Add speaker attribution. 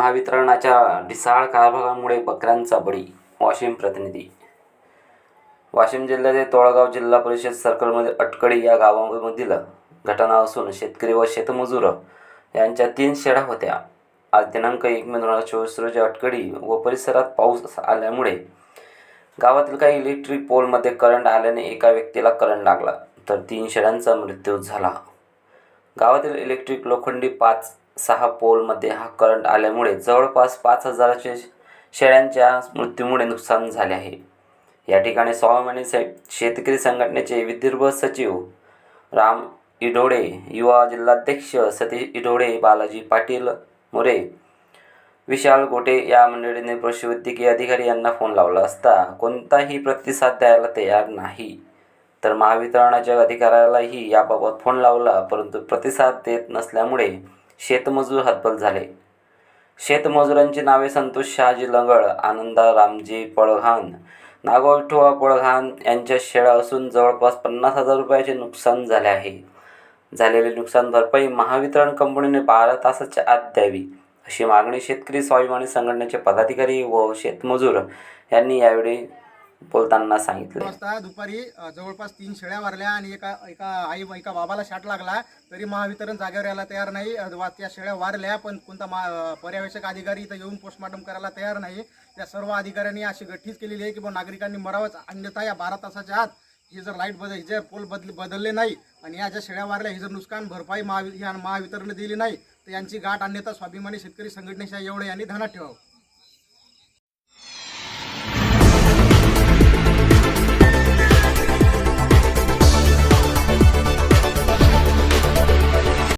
Speaker 1: महावितरणाच्या ढिसाळ कारभारामुळे बकऱ्यांचा बळी वाशिम प्रतिनिधी. वाशिम जिल्ह्यातील तोळगाव जिल्हा परिषद सर्कलमध्ये अटकडी या गावामधील घटना असून शेतकरी व शेतमजूर यांच्या तीन शेळ्या होत्या. आज दिनांक एक मे दोन हजार चोवीस रोजी अटकडी व परिसरात पाऊस आल्यामुळे गावातील काही इलेक्ट्रिक पोलमध्ये करंट आल्याने एका व्यक्तीला करंट लागला तर तीन शेळ्यांचा मृत्यू झाला. गावातील इलेक्ट्रिक लोखंडी पाच सहा पोलमध्ये हा करंट आल्यामुळे जवळपास पाच हजाराचे शेळ्यांच्या मृत्यूमुळे नुकसान झाले आहे. या ठिकाणी स्वाभिमानी से शेतकरी संघटनेचे विदर्भ सचिव राम इडोळे युवा जिल्हाध्यक्ष सतीश इडोळे बालाजी पाटील मोरे विशाल गोटे या मंडळीने पशुवैद्यकीय अधिकारी यांना फोन लावला असता कोणताही प्रतिसाद द्यायला तयार नाही. तर महावितरणाच्या अधिकाऱ्यालाही याबाबत फोन लावला परंतु प्रतिसाद देत नसल्यामुळे शेतमजूर हतबल झाले. शेतमजुरांची नावे संतोष शहाजी लंगळ आनंदा रामजी पळघान नागो विठोबा पळघान यांच्या शेळ्या असून जवळपास पन्नास हजार रुपयाचे नुकसान झाले आहे. झालेले नुकसान भरपाई महावितरण कंपनीने बारा तासाच्या आत द्यावी अशी मागणी शेतकरी स्वाभिमानी संघटनेचे पदाधिकारी व शेतमजूर यांनी यावेळी बोलताना सांगितले
Speaker 2: वाजता दुपारी अ, जवळपास तीन शेळ्या वारल्या आणि एका एका आई एका बाबाला शाट लागला. तरी महावितरण जागेवर यायला तयार नाही. अ, वा- त्या शेळ्या वारल्या पण कोणता मा अ, पर्यवेक्षक अधिकारी इथं येऊन पोस्टमॉर्टम करायला तयार नाही. त्या सर्व अधिकाऱ्यांनी अशी गठीच केलेली आहे की बा नागरिकांनी मरावंच अन्यथा या बारा तासाच्या आत हे जर लाइट बदल हे जर पोल बदल बदलले नाही आणि या ज्या शेळ्या वारल्या हे जर नुकसान भरपाई महावि महावितरण दिली नाही तर यांची गाठ अन्यथा स्वाभिमानी शेतकरी संघटनेच्या एवढे यांनी ध्यानात ठेवावं.